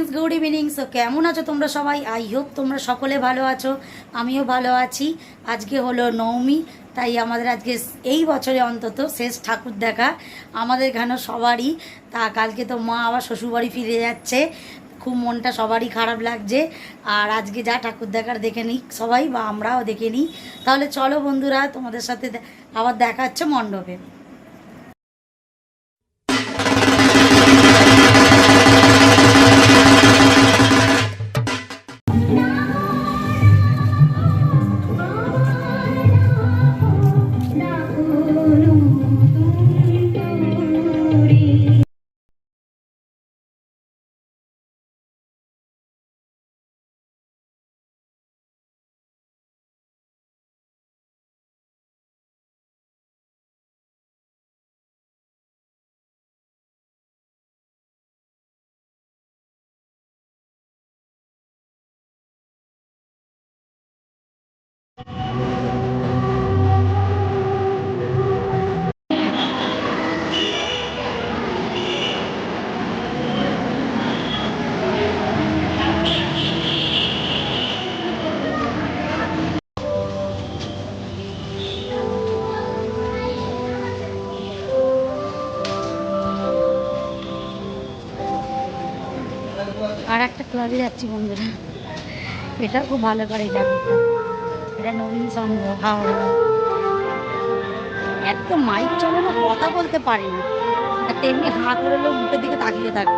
Friends good evening so কেমন আছো তোমরা সবাই? আই হোপ তোমরা সকলে ভালো আছো। আমিও ভালো আছি। আজকে হলো নবমী, তাই আমাদের আজকে এই বছরে অন্তত শেষ ঠাকুর দেখা আমাদের এখানে সবারই। তা কালকে তো মা আবার শ্বশুরবাড়ি ফিরে যাচ্ছে। খুব মনটা সবারই খারাপ লাগছে। আর আজকে যা ঠাকুর দেখার দেখে নিই সবাই, বা আমরাও দেখে নিই। তাহলে চলো বন্ধুরা, তোমাদের সাথে আবার দেখা হচ্ছে মণ্ডপে। আর একটা ক্লাবে যাচ্ছি বন্ধুরা। এটা খুব ভালো করে এই ঠাকুরটা এটা নবীন হাওড়া। এত মাইক চলে না কথা বলতে পারে না আর তেমনি হাত করে মুখের দিকে তাকিয়ে থাকে।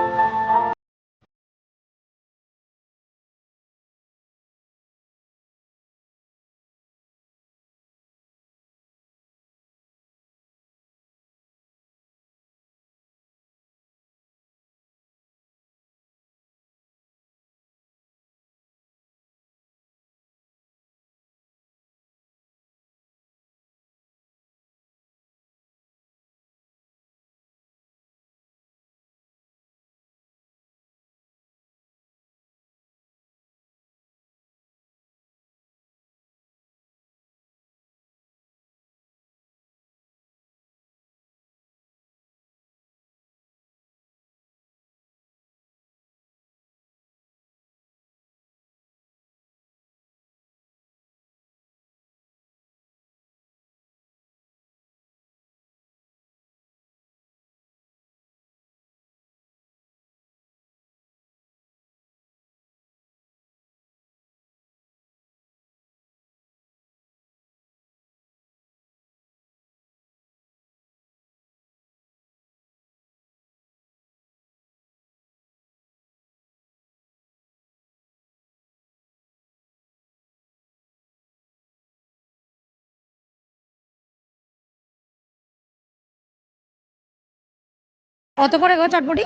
কত করে গো চটপটি?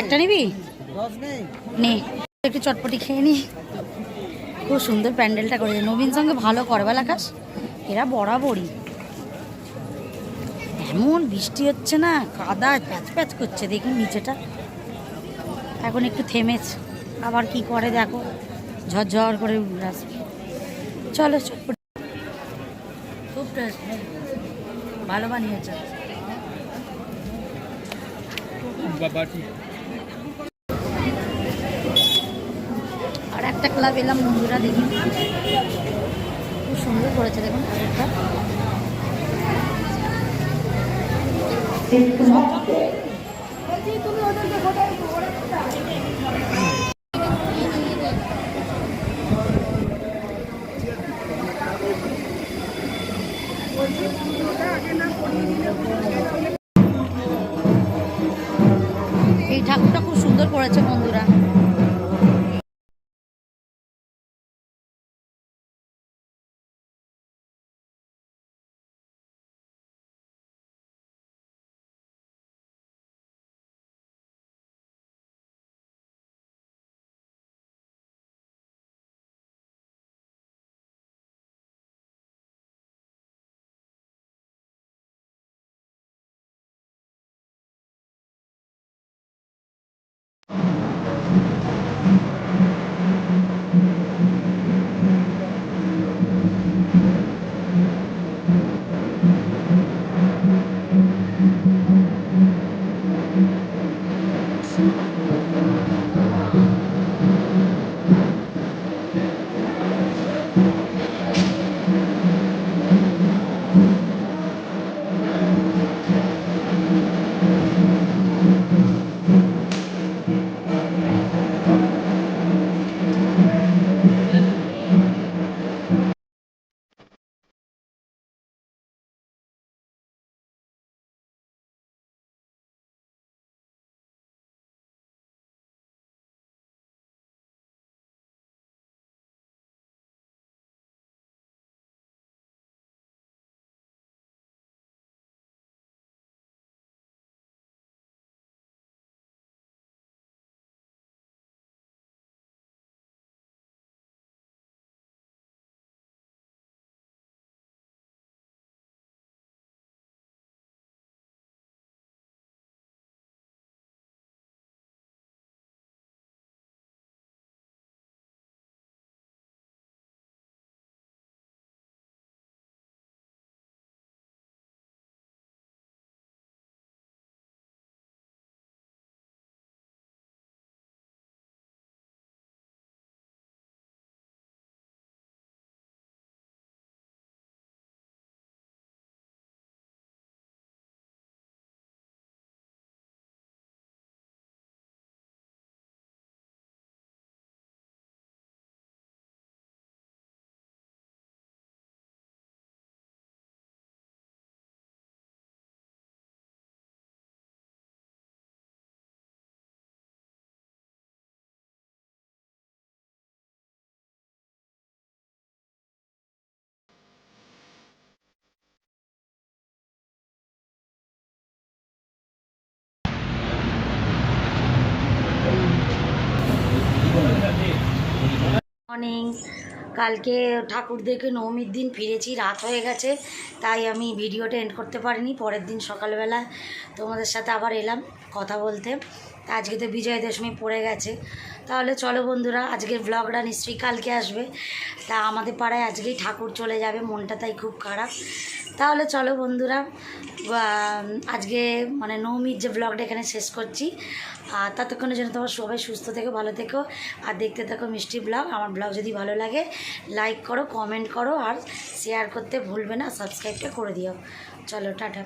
একটা নিবি? নে, একটু চটপটি খেয়ে নি। খুব সুন্দর প্যান্ডেলটা করেছে নবীন সঙ্গে ভালো করে বল আকাশ। এরা বরাবরই। এমন বৃষ্টি হচ্ছে না কাদা প্যাচ প্যাচ করছে। দেখুন নিচেটা। এখন একটু থেমেছে। আবার কি করে দেখো। ঝরঝর করে আসবে। চলো চটপটি। খুব ভালো বানিয়েছে। আর একটা ক্লাব এলাম বন্ধুরা দেখি। খুব সুন্দর করেছে দেখুন এই you মর্নিং কালকে ঠাকুর দেখে নবমীর দিন ফিরেছি, রাত হয়ে গেছে, তাই আমি ভিডিওটা এন্ড করতে পারিনি। পরের দিন সকালবেলা তোমাদের সাথে আবার এলাম কথা বলতে। তা আজকে তো বিজয়া দশমী পড়ে গেছে। তাহলে চলো বন্ধুরা, আজকের ব্লগটা নিশ্চয়ই কালকে আসবে। তা আমাদের পাড়ায় আজকেই ঠাকুর চলে যাবে, মনটা তাই খুব খারাপ। তাহলে চলো বন্ধুরা আজকে মানে নবমীর যে ব্লগটা এখানে শেষ করছি। আর ততক্ষণের জন্য তোমার সবাই সুস্থ থেকো, ভালো থেকো। আর দেখতে থাকো মিষ্টি ব্লগ আমার ব্লগ যদি ভালো লাগে লাইক করো কমেন্ট করো, আর শেয়ার করতে ভুলবে না সাবস্ক্রাইবটা করে দিও। চলো, টাটা।